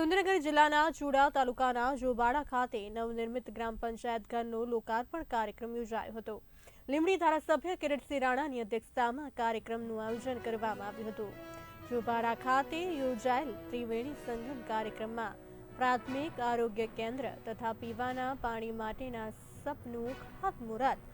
સુરેન્દ્રનગર જિલ્લાના ચુડા તાલુકાના જોબાડા ખાતે નવનિર્મિત ગ્રામ પંચાયત ઘરનો લોકાર્પણ કાર્યક્રમ યોજાયો હતો. લીમડી ધારાસભ્ય કિરીટસિંહ રાણાની અધ્યક્ષતામાં કાર્યક્રમનું આયોજન કરવામાં આવ્યું હતું. જોબાડા ખાતે યોજાયેલ ત્રિવેણી સંગમ કાર્યક્રમમાં પ્રાથમિક આરોગ્ય કેન્દ્ર તથા પીવાના પાણી માટેના સપનું ખાતમુહૂર્ત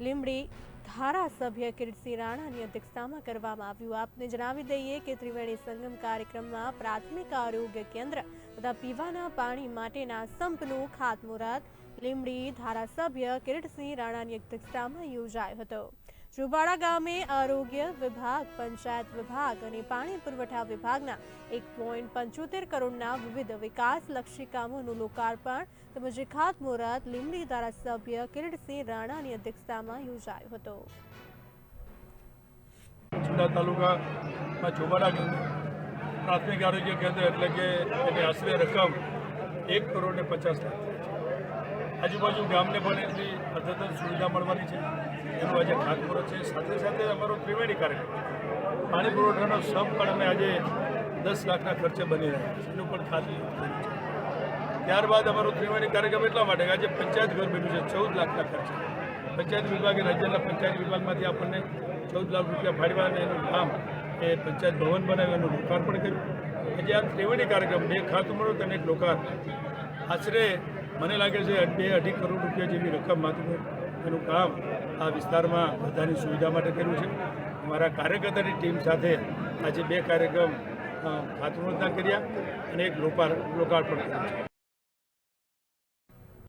લીંબડી ધારાસભ્ય કિરીટસિંહ રાણાની અધ્યક્ષતામાં કરવામાં આવ્યું. આપને જણાવી દઈએ કે ત્રિવેણી સંગમ કાર્યક્રમમાં પ્રાથમિક આરોગ્ય કેન્દ્ર તથા પીવાના પાણી માટેના સંપનું ખાતમુહૂર્ત લીંબડી ધારાસભ્ય કિરીટસિંહ રાણાની અધ્યક્ષતામાં યોજાયો હતો. જુબાડા ગામે આરોગ્ય વિભાગ, પંચાયત વિભાગ અને પાણી પુરવઠા વિભાગના એક પોઈન્ટ પંચોતેર કરોડના વિવિધ વિકાસલક્ષી કામોનું લોકાર્પણ તેમજ ખાતમુહૂર્ત લીંબડી ધારાસભ્ય કિરીટસિંહ રાણાની અધ્યક્ષતામાં યોજાયો હતો. તાલુકામાં ગામે પ્રાથમિક આરોગ્ય કેન્દ્ર એટલે કે એની આશરે રકમ એક કરોડ ને પચાસ લાખ આજુબાજુ ગામને પણ એટલી અદ્યતન સુવિધા મળવાની છે. એનું આજે ખાતમુહૂર્ત છે. સાથે સાથે અમારો ત્રિવેણી કાર્યક્રમ, પાણી પુરવઠાનો સબ પણ અમે આજે દસ લાખના ખર્ચે બની રહ્યા છે. એનું પણ ખાતરી ત્યારબાદ અમારો ત્રિવેણી કાર્યક્રમ એટલા માટે કે આજે પંચાયત ઘર બન્યું છે, ચૌદ લાખના ખર્ચે. પંચાયત વિભાગે રાજ્યના પંચાયત વિભાગમાંથી આપણને ચૌદ લાખ રૂપિયા ફાળવ્યા અને એનું કામ એ પંચાયત ભવન બનાવ્યું, એનું લોકાર્પણ કર્યું. આજે આ ત્રિવેણી કાર્યક્રમ બે ખાતમુહૂર્ત અને એક લોકાર્પણ. આશરે મને લાગે છે બે અઢી કરોડ રૂપિયા જેવી રકમ માથું એનું કામ આ વિસ્તારમાં બધાની સુવિધા માટે કર્યું છે. અમારા કાર્યકર્તાની ટીમ સાથે આજે બે કાર્યક્રમ ખાતમુહૂર્તના કર્યા અને એક લોકાર લોકાર્પણ કર્યું છે.